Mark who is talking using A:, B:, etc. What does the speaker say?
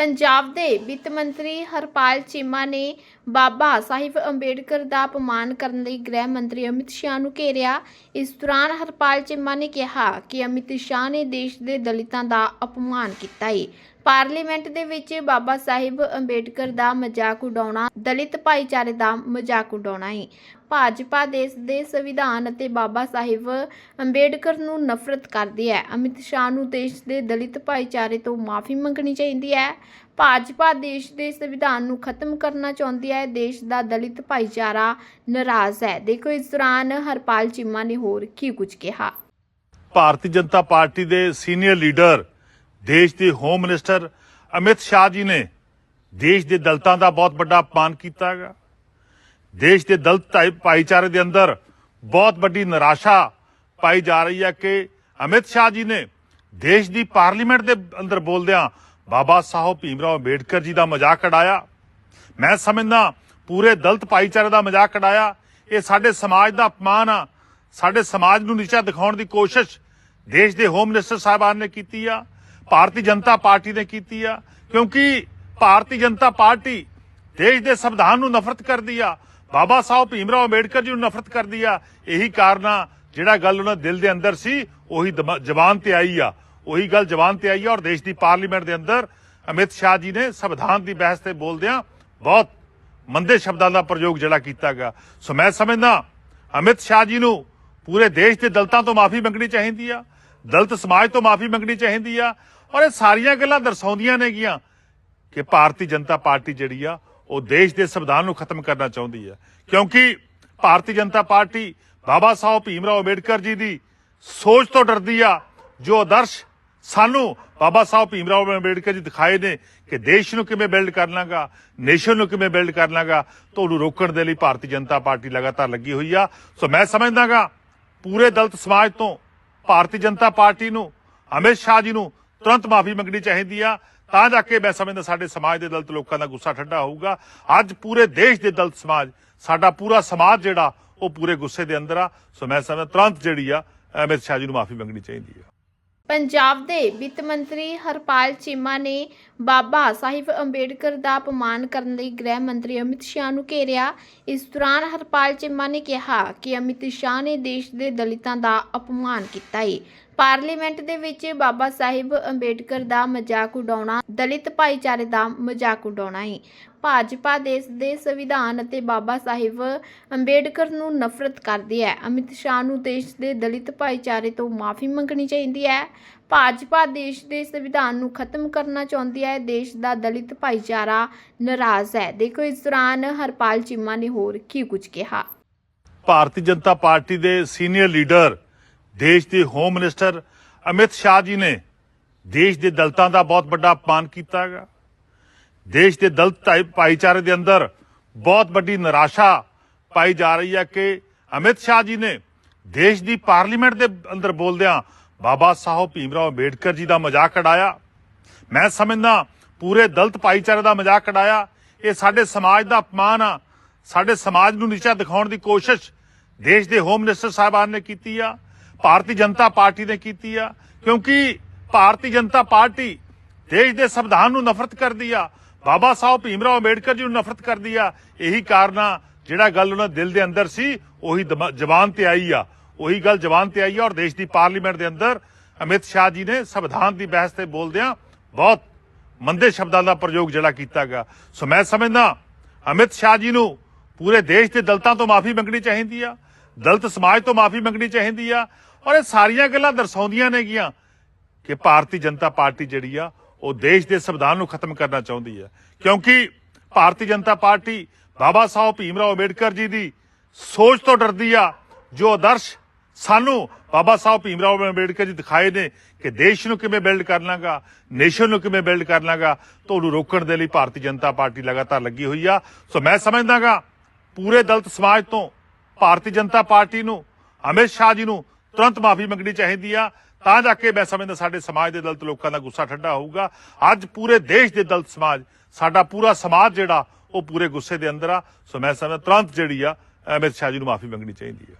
A: ਪੰਜਾਬ ਦੇ ਵਿੱਤ ਮੰਤਰੀ ਹਰਪਾਲ ਚੀਮਾ ਨੇ ਬਾਬਾ ਸਾਹਿਬ ਅੰਬੇਡਕਰ ਦਾ ਅਪਮਾਨ ਕਰਨ ਲਈ ਗ੍ਰਹਿ ਮੰਤਰੀ ਅਮਿਤ ਸ਼ਾਹ ਨੂੰ ਘੇਰਿਆ। ਇਸ ਦੌਰਾਨ ਹਰਪਾਲ ਚੀਮਾ ਨੇ ਕਿਹਾ ਕਿ ਅਮਿਤ ਸ਼ਾਹ ਨੇ ਦੇਸ਼ ਦੇ ਦਲਿਤਾਂ ਦਾ ਅਪਮਾਨ ਕੀਤਾ ਹੈ ਪਾਰਲੀਮੈਂਟ ਦੇ ਵਿੱਚ ਬਾਬਾ ਸਾਹਿਬ ਅੰਬੇਡਕਰ ਦਾ ਮਜ਼ਾਕ ਉਡਾਉਣਾ, ਦਲਿਤ ਭਾਈਚਾਰੇ ਦਾ ਮਜ਼ਾਕ ਉਡਾਉਣਾ ਹੈ। ਭਾਜਪਾ ਦੇਸ਼ ਦੇ ਸੰਵਿਧਾਨ ਅਤੇ ਬਾਬਾ ਸਾਹਿਬ ਅੰਬੇਡਕਰ ਨੂੰ ਨਫ਼ਰਤ ਕਰਦੀ ਹੈ। ਅਮਿਤ ਸ਼ਾਹ ਨੂੰ ਦੇਸ਼ ਦੇ ਦਲਿਤ ਭਾਈਚਾਰੇ ਤੋਂ ਮਾਫੀ ਮੰਗਣੀ ਚਾਹੀਦੀ ਹੈ। ਭਾਜਪਾ ਦੇਸ਼ ਦੇ ਸੰਵਿਧਾਨ ਨੂੰ ਖਤਮ ਕਰਨਾ ਚਾਹੁੰਦੀ ਹੈ। ਦੇਸ਼ ਦਾ ਦਲਿਤ ਭਾਈਚਾਰਾ ਨਾਰਾਜ਼ ਹੈ। ਦੇਖੋ, ਇਸ ਦੌਰਾਨ ਹਰਪਾਲ ਚੀਮਾ ਨੇ ਹੋਰ ਕੀ ਕੁਝ ਕਿਹਾ।
B: ਭਾਰਤੀ ਜਨਤਾ ਪਾਰਟੀ ਦੇ ਸੀਨੀਅਰ ਲੀਡਰ ਦੇਸ਼ ਦੇ ਹੋਮ ਮਿਨਿਸਟਰ ਅਮਿਤ ਸ਼ਾਹ ਜੀ ਨੇ ਦੇਸ਼ ਦੇ ਦਲਤਾਂ ਦਾ ਬਹੁਤ ਵੱਡਾ ਅਪਮਾਨ ਕੀਤਾ ਹੈਗਾ। ਦੇਸ਼ ਦੇ ਦਲਤ ਭਾਈ- ਭਾਈਚਾਰੇ ਦੇ ਅੰਦਰ ਬਹੁਤ ਵੱਡੀ ਨਿਰਾਸ਼ਾ ਪਾਈ ਜਾ ਰਹੀ ਹੈ ਕਿ ਅਮਿਤ ਸ਼ਾਹ ਜੀ ਨੇ ਦੇਸ਼ ਦੀ ਪਾਰਲੀਮੈਂਟ ਦੇ ਅੰਦਰ ਬੋਲਦਿਆਂ ਬਾਬਾ ਸਾਹਿਬ ਭੀਮਰਾਓ ਅੰਬੇਡਕਰ ਜੀ ਦਾ ਮਜ਼ਾਕ ਉਡਾਇਆ। ਮੈਂ ਸਮਝਦਾ ਪੂਰੇ ਦਲਤ ਭਾਈਚਾਰੇ ਦਾ ਮਜ਼ਾਕ ਉਡਾਇਆ। ਇਹ ਸਾਡੇ ਸਮਾਜ ਦਾ ਅਪਮਾਨ ਆ। ਸਾਡੇ ਸਮਾਜ ਨੂੰ ਨੀਚਾ ਦਿਖਾਉਣ ਦੀ ਕੋਸ਼ਿਸ਼ ਦੇਸ਼ ਦੇ ਹੋਮ ਮਿਨਿਸਟਰ ਸਾਹਿਬਾਨ ਨੇ ਕੀਤੀ ਆ। ਭਾਰਤੀ ਜਨਤਾ ਪਾਰਟੀ ਨੇ ਕੀਤੀ ਆ, ਕਿਉਂਕਿ ਭਾਰਤੀ ਜਨਤਾ ਪਾਰਟੀ ਦੇਸ਼ ਦੇ ਸੰਵਿਧਾਨ ਨੂੰ ਨਫ਼ਰਤ ਕਰਦੀ ਆ, ਬਾਬਾ ਸਾਹਿਬ ਭੀਮਰਾਓ ਅੰਬੇਡਕਰ ਜੀ ਨੂੰ ਨਫ਼ਰਤ ਕਰਦੀ ਆ, ਇਹੀ ਕਾਰਨ ਜਿਹੜਾ ਗੱਲ ਉਹਨਾਂ ਦਿਲ ਦੇ ਅੰਦਰ ਸੀ, ਉਹੀ ਦਮਾ- ਜ਼ਬਾਨ ਤੇ ਆਈ ਆ। ਉਹੀ ਗੱਲ ਜ਼ਬਾਨ ਤੇ ਆਈ ਆ ਔਰ ਦੇਸ਼ ਦੀ ਪਾਰਲੀਮੈਂਟ ਦੇ ਅੰਦਰ ਅਮਿਤ ਸ਼ਾਹ ਜੀ ਨੇ ਸੰਵਿਧਾਨ ਦੀ ਬਹਿਸ ਤੇ ਬੋਲਦਿਆਂ ਬਹੁਤ ਮੰਦੇ ਸ਼ਬਦਾਂ ਦਾ ਪ੍ਰਯੋਗ ਜਿਹੜਾ ਕੀਤਾ ਗਿਆ। ਸੋ ਮੈਂ ਸਮਝਦਾ, ਅਮਿਤ ਸ਼ਾਹ ਜੀ ਨੂੰ ਪੂਰੇ ਦੇਸ਼ ਦੇ ਦਲਤਾਂ ਤੋਂ ਮਾਫੀ ਮੰਗਣੀ ਚਾਹੀਦੀ ਆ। ਦਲਿਤ ਸਮਾਜ ਤੋਂ ਮਾਫੀ ਮੰਗਣੀ ਚਾਹੀਦੀ ਆ। ਔਰ ਇਹ ਸਾਰੀਆਂ ਗੱਲਾਂ ਦਰਸਾਉਂਦੀਆਂ ਨੇਗੀਆਂ ਕਿ ਭਾਰਤੀ ਜਨਤਾ ਪਾਰਟੀ ਜਿਹੜੀ ਆ, ਉਹ ਦੇਸ਼ ਦੇ ਸੰਵਿਧਾਨ ਨੂੰ ਖਤਮ ਕਰਨਾ ਚਾਹੁੰਦੀ ਆ। ਕਿਉਂਕਿ ਭਾਰਤੀ ਜਨਤਾ ਪਾਰਟੀ ਬਾਬਾ ਸਾਹਿਬ ਭੀਮਰਾਓ ਅੰਬੇਡਕਰ ਜੀ ਦੀ ਸੋਚ ਤੋਂ ਡਰਦੀ ਆ। ਜੋ ਆਦਰਸ਼ ਸਾਨੂੰ ਬਾਬਾ ਸਾਹਿਬ ਭੀਮਰਾਓ ਅੰਬੇਡਕਰ ਜੀ ਦਿਖਾਏ ਨੇ ਕਿ ਦੇਸ਼ ਨੂੰ ਕਿਵੇਂ ਬਿਲਡ ਕਰ ਲਾਂਗਾ, ਨੇਸ਼ਨ ਨੂੰ ਕਿਵੇਂ ਬਿਲਡ ਕਰ ਲਾਂਗਾ, ਤੋਂ ਉਹਨੂੰ ਰੋਕਣ ਦੇ ਲਈ ਭਾਰਤੀ ਜਨਤਾ ਪਾਰਟੀ ਲਗਾਤਾਰ ਲੱਗੀ ਹੋਈ ਆ। ਸੋ ਮੈਂ ਸਮਝਦਾਗਾ, ਪੂਰੇ ਦਲਤ ਸਮਾਜ ਤੋਂ ਭਾਰਤੀ ਜਨਤਾ ਪਾਰਟੀ ਨੂੰ, ਅਮਿਤ ਸ਼ਾਹ ਜੀ ਨੂੰ ਤੁਰੰਤ ਮਾਫੀ ਮੰਗਣੀ ਚਾਹੀਦੀ ਆ। ਤਾਂ ਜਾ ਕੇ ਮੈਂ ਸਮਝਦਾ ਸਾਡੇ ਸਮਾਜ ਦੇ ਦਲਤ ਲੋਕਾਂ ਦਾ ਗੁੱਸਾ ਠੰਡਾ ਹੋਊਗਾ। ਅੱਜ ਪੂਰੇ ਦੇਸ਼ ਦੇ ਦਲਤ ਸਮਾਜ, ਸਾਡਾ ਪੂਰਾ ਸਮਾਜ ਜਿਹੜਾ, ਉਹ ਪੂਰੇ ਗੁੱਸੇ ਦੇ ਅੰਦਰ ਆ। ਸੋ ਮੈਂ ਸਮਝਦਾ ਤੁਰੰਤ ਜਿਹੜੀ ਆ, ਅਮਿਤ ਸ਼ਾਹ ਜੀ ਨੂੰ ਮਾਫੀ ਮੰਗਣੀ ਚਾਹੀਦੀ ਆ।
A: ਪੰਜਾਬ ਦੇ ਵਿੱਤ ਮੰਤਰੀ ਹਰਪਾਲ ਚੀਮਾ ਨੇ ਬਾਬਾ ਸਾਹਿਬ ਅੰਬੇਡਕਰ ਦਾ ਅਪਮਾਨ ਕਰਨ ਲਈ ਗ੍ਰਹਿ ਮੰਤਰੀ ਅਮਿਤ ਸ਼ਾਹ ਨੂੰ ਘੇਰਿਆ। ਇਸ ਦੌਰਾਨ ਹਰਪਾਲ ਚੀਮਾ ਨੇ ਕਿਹਾ ਕਿ ਅਮਿਤ ਸ਼ਾਹ ਨੇ ਦੇਸ਼ ਦੇ ਦਲਿਤਾਂ ਦਾ ਅਪਮਾਨ ਕੀਤਾ ਹੈ ਪਾਰਲੀਮੈਂਟ ਦੇ ਵਿੱਚ ਬਾਬਾ ਸਾਹਿਬ ਅੰਬੇਡਕਰ ਦਾ ਮਜ਼ਾਕ ਉਡਾਉਣਾ, ਦਲਿਤ ਭਾਈਚਾਰੇ ਦਾ ਮਜ਼ਾਕ ਉਡਾਉਣਾ ਹੈ। ਭਾਜਪਾ ਦੇਸ਼ ਦੇ ਸੰਵਿਧਾਨ ਅਤੇ ਬਾਬਾ ਸਾਹਿਬ ਅੰਬੇਡਕਰ ਨੂੰ ਨਫ਼ਰਤ ਕਰਦੀ ਹੈ। ਅਮਿਤ ਸ਼ਾਹ ਨੂੰ ਦੇਸ਼ ਦੇ ਦਲਿਤ ਭਾਈਚਾਰੇ ਤੋਂ ਮਾਫੀ ਮੰਗਣੀ ਚਾਹੀਦੀ ਹੈ। ਭਾਜਪਾ ਦੇਸ਼ ਦੇ ਸੰਵਿਧਾਨ ਨੂੰ ਖਤਮ ਕਰਨਾ ਚਾਹੁੰਦੀ ਹੈ। ਦੇਸ਼ ਦਾ ਦਲਿਤ ਭਾਈਚਾਰਾ ਨਾਰਾਜ਼ ਹੈ। ਦੇਖੋ, ਇਸ ਦੌਰਾਨ ਹਰਪਾਲ ਚੀਮਾ ਨੇ ਹੋਰ ਕੀ ਕੁਝ ਕਿਹਾ।
B: ਭਾਰਤੀ ਜਨਤਾ ਪਾਰਟੀ ਦੇ ਸੀਨੀਅਰ ਲੀਡਰ ਦੇਸ਼ ਦੇ ਹੋਮ ਮਿਨਿਸਟਰ ਅਮਿਤ ਸ਼ਾਹ ਜੀ ਨੇ ਦੇਸ਼ ਦੇ ਦਲਤਾਂ ਦਾ ਬਹੁਤ ਵੱਡਾ ਅਪਮਾਨ ਕੀਤਾ ਹੈਗਾ। ਦੇਸ਼ ਦੇ ਦਲਤ ਭਾਈ- ਭਾਈਚਾਰੇ ਦੇ ਅੰਦਰ ਬਹੁਤ ਵੱਡੀ ਨਿਰਾਸ਼ਾ ਪਾਈ ਜਾ ਰਹੀ ਹੈ ਕਿ ਅਮਿਤ ਸ਼ਾਹ ਜੀ ਨੇ ਦੇਸ਼ ਦੀ ਪਾਰਲੀਮੈਂਟ ਦੇ ਅੰਦਰ ਬੋਲਦਿਆਂ ਬਾਬਾ ਸਾਹਿਬ ਭੀਮਰਾਓ ਅੰਬੇਡਕਰ ਜੀ ਦਾ ਮਜ਼ਾਕ ਉਡਾਇਆ। ਮੈਂ ਸਮਝਦਾ ਪੂਰੇ ਦਲਤ ਭਾਈਚਾਰੇ ਦਾ ਮਜ਼ਾਕ ਉਡਾਇਆ। ਇਹ ਸਾਡੇ ਸਮਾਜ ਦਾ ਅਪਮਾਨ ਆ। ਸਾਡੇ ਸਮਾਜ ਨੂੰ ਨੀਚਾ ਦਿਖਾਉਣ ਦੀ ਕੋਸ਼ਿਸ਼ ਦੇਸ਼ ਦੇ ਹੋਮ ਮਿਨਿਸਟਰ ਸਾਹਿਬਾਨ ਨੇ ਕੀਤੀ ਆ। ਭਾਰਤੀ ਜਨਤਾ ਪਾਰਟੀ ਨੇ ਕੀਤੀ ਆ, ਕਿਉਂਕਿ ਭਾਰਤੀ ਜਨਤਾ ਪਾਰਟੀ ਦੇਸ਼ ਦੇ ਸੰਵਿਧਾਨ ਨੂੰ ਨਫ਼ਰਤ ਕਰਦੀ ਆ। ਬਾਬਾ ਸਾਹਿਬ ਭੀਮਰਾਓ ਅੰਬੇਡਕਰ ਜੀ ਨੂੰ ਨਫ਼ਰਤ ਕਰਦੀ ਆ। ਇਹੀ ਕਾਰਨ ਆ, ਜਿਹੜਾ ਗੱਲ ਉਹਨਾਂ ਦਿਲ ਦੇ ਅੰਦਰ ਸੀ, ਉਹੀ ਦਮਾ- ਜ਼ਬਾਨ ਤੇ ਆਈ ਆ। ਉਹੀ ਗੱਲ ਜ਼ਬਾਨ ਤੇ ਆਈ ਆ ਔਰ ਦੇਸ਼ ਦੀ ਪਾਰਲੀਮੈਂਟ ਦੇ ਅੰਦਰ ਅਮਿਤ ਸ਼ਾਹ ਜੀ ਨੇ ਸੰਵਿਧਾਨ ਦੀ ਬਹਿਸ ਤੇ ਬੋਲਦਿਆਂ ਬਹੁਤ ਮੰਦੇ ਸ਼ਬਦਾਂ ਦਾ ਪ੍ਰਯੋਗ ਜਿਹੜਾ ਕੀਤਾ ਗਿਆ। ਸੋ ਮੈਂ ਸਮਝਦਾ, ਅਮਿਤ ਸ਼ਾਹ ਜੀ ਨੂੰ ਪੂਰੇ ਦੇਸ਼ ਦੇ ਦਲਤਾਂ ਤੋਂ ਮਾਫੀ ਮੰਗਣੀ ਚਾਹੀਦੀ ਆ, ਦਲਤ ਸਮਾਜ ਤੋਂ ਮਾਫੀ ਮੰਗਣੀ ਚਾਹੀਦੀ ਆ ਔਰ ਇਹ ਸਾਰੀਆਂ ਗੱਲਾਂ ਦਰਸਾਉਂਦੀਆਂ ਨੇਗੀਆਂ ਕਿ ਭਾਰਤੀ ਜਨਤਾ ਪਾਰਟੀ ਜਿਹੜੀ ਆ, ਉਹ ਦੇਸ਼ ਦੇ ਸੰਵਿਧਾਨ ਨੂੰ ਖਤਮ ਕਰਨਾ ਚਾਹੁੰਦੀ ਹੈ। ਕਿਉਂਕਿ ਭਾਰਤੀ ਜਨਤਾ ਪਾਰਟੀ ਬਾਬਾ ਸਾਹਿਬ ਭੀਮਰਾਓ ਅੰਬੇਡਕਰ ਜੀ ਦੀ ਸੋਚ ਤੋਂ ਡਰਦੀ ਆ, ਜੋ ਆਦਰਸ਼ ਸਾਨੂੰ ਬਾਬਾ ਸਾਹਿਬ ਭੀਮਰਾਓ ਅੰਬੇਡਕਰ ਜੀ ਦਿਖਾਏ ਨੇ ਕਿ ਦੇਸ਼ ਨੂੰ ਕਿਵੇਂ ਬਿਲਡ ਕਰਨਾਗਾ ਨੇਸ਼ਨ ਨੂੰ ਕਿਵੇਂ ਬਿਲਡ ਕਰਨਾਗਾ ਤੋਂ ਉਹਨੂੰ ਰੋਕਣ ਦੇ ਲਈ ਭਾਰਤੀ ਜਨਤਾ ਪਾਰਟੀ ਲਗਾਤਾਰ ਲੱਗੀ ਹੋਈ ਆ। ਸੋ ਮੈਂ ਸਮਝਦਾਗਾ, ਪੂਰੇ ਦਲਿਤ ਸਮਾਜ ਤੋਂ ਭਾਰਤੀ ਜਨਤਾ ਪਾਰਟੀ ਨੂੰ, ਅਮਿਤ ਸ਼ਾਹ ਜੀ ਨੂੰ ਤੁਰੰਤ ਮਾਫੀ ਮੰਗਣੀ ਚਾਹੀਦੀ ਆ। ਤਾਂ ਜਾ ਕੇ ਮੈਂ ਸਮਝਦਾ ਸਾਡੇ ਸਮਾਜ ਦੇ ਦਲਤ ਲੋਕਾਂ ਦਾ ਗੁੱਸਾ ਠੰਡਾ ਹੋਊਗਾ। ਅੱਜ ਪੂਰੇ ਦੇਸ਼ ਦੇ ਦਲਤ ਸਮਾਜ, ਸਾਡਾ ਪੂਰਾ ਸਮਾਜ ਜਿਹੜਾ, ਉਹ ਪੂਰੇ ਗੁੱਸੇ ਦੇ ਅੰਦਰ ਆ। ਸੋ ਮੈਂ ਸਮਝਦਾ ਤੁਰੰਤ ਜਿਹੜੀ ਆ, ਅਮਿਤ ਸ਼ਾਹ ਜੀ ਨੂੰ ਮਾਫੀ ਮੰਗਣੀ ਚਾਹੀਦੀ ਆ।